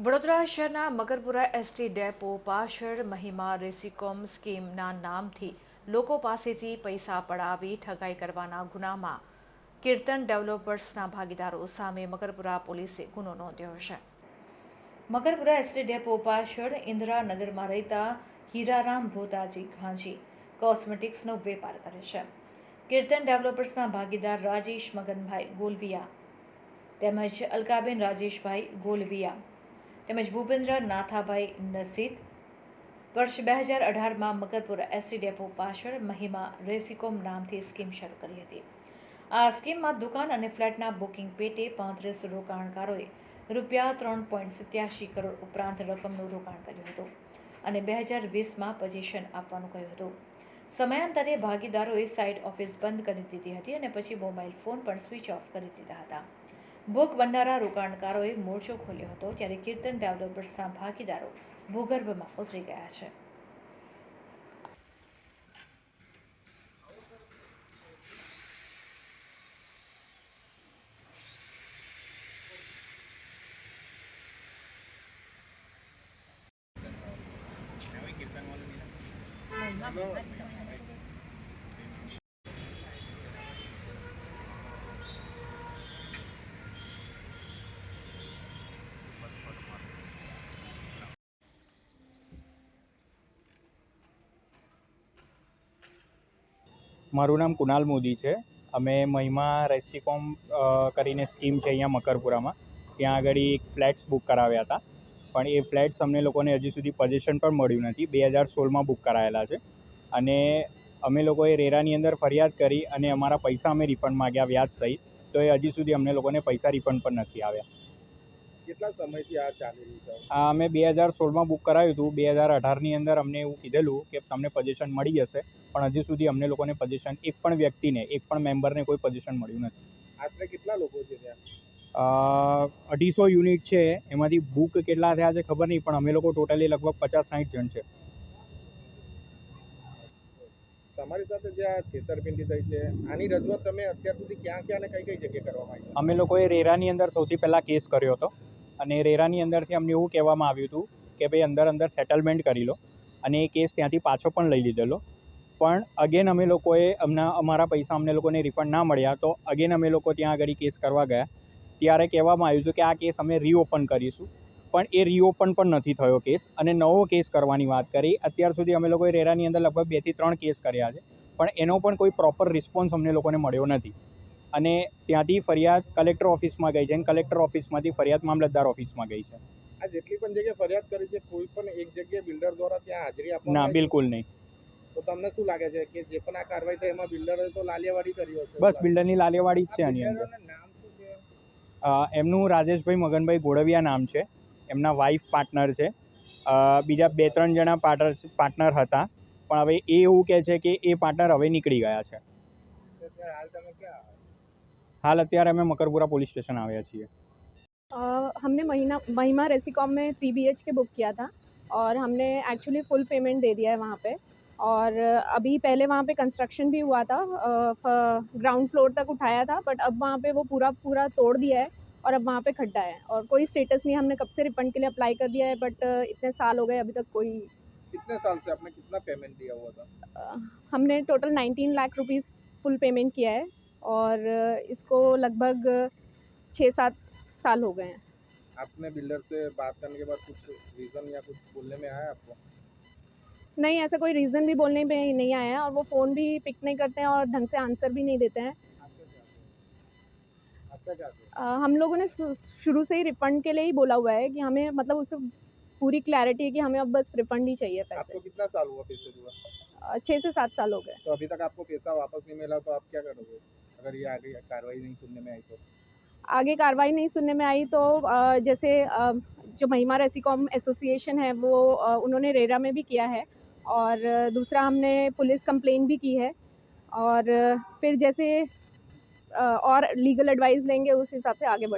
વડોદરા શહેરના Makarpura ST depot પાછળ મહિમા રેસીકોમ સ્કીમના નામથી લોકો પાસેથી પૈસા પડાવી ઠગાઈ કરવાના ગુનામાં. કીર્તન ડેવલપર્સના ભાગીદારો સામે મગરપુરા પોલીસે ગુનો નોંધ્યો છે. મકરપુરા એસટી ડેપો પાછળ ઇન્દિરાનગરમાં રહેતા હીરારામ ભોતાજી ઘાંજી કોસ્મેટિક્સનો વેપાર કરે છે. કીર્તન ડેવલપર્સના ભાગીદાર રાજેશ મગનભાઈ ગોલવિયા તેમજ અલકાબેન રાજેશભાઈ ગોલવિયા તેમજ ભૂપેન્દ્ર નાથાભાઈ નસીદ. વર્ષ બે હજાર અઢારમાં મકરપુરા એસટી ડેપો પાછળ મહિમા રેસિકોમ નામથી સ્કીમ શરૂ કરી હતી. આ સ્કીમમાં દુકાન અને ફ્લેટના બુકિંગ પેટે પાંત્રીસ રોકાણકારોએ રૂપિયા ત્રણ પોઈન્ટ સિત્યાસી કરોડ ઉપરાંત રકમનું રોકાણ કર્યું હતું અને બે હજાર વીસમાં પોઝિશન આપવાનું કહ્યું હતું. સમયાંતરે ભાગીદારોએ સાઇટ ઓફિસ બંધ કરી દીધી હતી અને પછી મોબાઈલ ફોન પણ સ્વિચ ઓફ કરી દીધા હતા. ભોગ બનનારા રોકાણકારોએ મોરચો ખોલ્યો હતો ત્યારે કીર્તન ડેવલપર્સના ભાગીદારો ભૂગર્ભમાં ઉતરી ગયા છે. મારું નામ કુનાલ મોદી છે. અમે મહિમા રેસ્ટીકોમ કરીને સ્કીમ છે અહીંયા મકરપુરામાં. ત્યાં આગળ એક ફ્લેટ્સ બુક કરાવ્યા હતા. પણ એ ફ્લેટ્સ અમને લોકોને હજી સુધી પોઝિશન પણ મળ્યું નથી. બે હજાર સોળમાં બુક કરાયેલા છે. અને અમે લોકોએ રેરાની અંદર ફરિયાદ કરી અને અમારા પૈસા અમે રિફંડ માગ્યા વ્યાજ સહિત. તો એ હજી સુધી અમને લોકોને પૈસા રિફંડ પણ નથી આવ્યા. કેટલા સમયથી આ ચાલી રહ્યું છે? આ અમે બે હજાર સોળમાં બુક કરાવ્યું હતું. બે હજાર અઢારની અંદર અમને એવું કીધેલું કે તમને પોઝિશન મળી જશે પણ હજી સુધી અમને લોકોને પોઝિશન એક પણ વ્યક્તિને એક પણ મેમ્બરને કોઈ પોઝિશન મળ્યું નથી. આશરે કેટલા લોકો છે ત્યાં? અઢીસો યુનિટ છે. એમાંથી બુક કેટલા થયા છે ખબર નહીં પણ અમે લોકો ટોટલી લગભગ પચાસ સાઠ જણ છે. તમારી સાથે જે આ છેતરપિંડી થઈ છે આની રજૂઆત તમે અત્યાર સુધી ક્યાં ક્યાં અને કઈ કઈ જગ્યાએ કરવામાં આવી? અમે લોકોએ રેરાની અંદર સૌથી પહેલાં કેસ કર્યો હતો. અને રેરાની અંદરથી અમને એવું કહેવામાં આવ્યું હતું કે ભાઈ અંદર અંદર સેટલમેન્ટ કરી લો અને એ કેસ ત્યાંથી પાછો પણ લઈ લીધેલો. પણ અગેન અમે લોકોએ અમના અમારા પૈસા અમને લોકોને રિફંડ ના મળ્યા તો અગેન અમે લોકો ત્યાં આગળ કેસ કરવા ગયા. ત્યારે કહેવામાં આવ્યું હતું કે આ કેસ અમે રીઓપન કરીશું. પણ એ રીઓપન પણ નથી થયો કેસ અને નવો કેસ કરવાની વાત કરી. અત્યાર સુધી અમે લોકોએ રેરાની અંદર લગભગ બેથી ત્રણ કેસ કર્યા છે. પણ એનો પણ કોઈ પ્રોપર રિસ્પોન્સ અમને લોકોને મળ્યો નથી. અને ત્યાંથી ફરિયાદ કલેક્ટર ઓફિસમાં ગઈ છે અને કલેક્ટર ઓફિસમાંથી ફરિયાદ મામલતદાર ઓફિસમાં ગઈ છે. આ જેટલી પણ જગ્યાએ ફરિયાદ કરી છે કોઈ પણ એક જગ્યાએ બિલ્ડર દ્વારા ત્યાં હાજરી આપવામાં ના બિલકુલ નહીં. તો તમને શું લાગે છે કે જે પણ આ કાર્યવાહી થઈ એમાં બિલ્ડરે તો લાલિયાવાડી કરી હશે? બસ બિલ્ડરની લાલેવાડી જ છે આની અંદર બિલ્ડરોના નામ શું છે અ, એમનું રાજેશભાઈ મગનભાઈ ગોળવિયા નામ છે એમના વાઇફ પાર્ટનર છે અ, બીજા બે ત્રણ જણા પાર્ટનર પાર્ટનર હતા પણ હવે એ એવું કહે છે કે એ પાર્ટનર હવે નીકળી ગયા છે તો ત્યાં હાલ તમે ક્યાં હાલ અત્યારે અમે મકરપુરા પોલીસ સ્ટેશન આવ્યા છીએ अ, हमने महीना महिमा रेसिकॉम में थ्री बी के बुक किया था और हमने एक्चुअली फुल पेमेंट दे दिया है वहाँ पे और अभी पहले वहाँ पे कंस्ट्रक्शन भी हुआ था ग्राउंड फ्लोर तक उठाया था बट अब वहाँ पे वो पूरा पूरा तोड़ दिया है और अब वहाँ पे खड्डा है। और कोई स्टेटस नहीं हमने कब से रिफंड के लिए अप्लाई कर दिया है बट इतने साल हो गए अभी तक कोई कितने साल से आपने कितना पेमेंट दिया हुआ था? हमने total nineteen lakh rupees full payment किया है और इसको लगभग छः सात साल हो गए हैं। आपने बिल्डर से बात करने के बाद कुछ रीजन या कुछ बोलने में आया आपको? नहीं ऐसा कोई रीज़न भी बोलने में नहीं आया है और वो फ़ोन भी पिक नहीं करते हैं और ढंग से आंसर भी नहीं देते हैं? अ, हम लोगों ने शुरू से ही रिफ़ंड के लिए ही बोला हुआ है कि हमें मतलब उससे पूरी क्लैरिटी है कि हमें अब बस रिफ़ंड ही चाहिए पैसे। आपको कितना साल हुआ पैसे हुआ? छः से सात साल हो गए। तो अभी तक आपको पैसा वापस नहीं मिला तो आप क्या करोगे? अगर ये आगे कार्रवाई नहीं सुनने में आई तो? आगे कार्रवाई नहीं सुनने में आई तो जैसे जो महिमा रेसिकॉम एसोसिएशन है वो उन्होंने रेरा में भी किया है। और अ, दूसरा हमने पुलिस कंप्लेन भी की है और अ, फिर जैसे अ, और लीगल एडवाइस लेंगे उस हिसाब से आगे बढ़ेंगे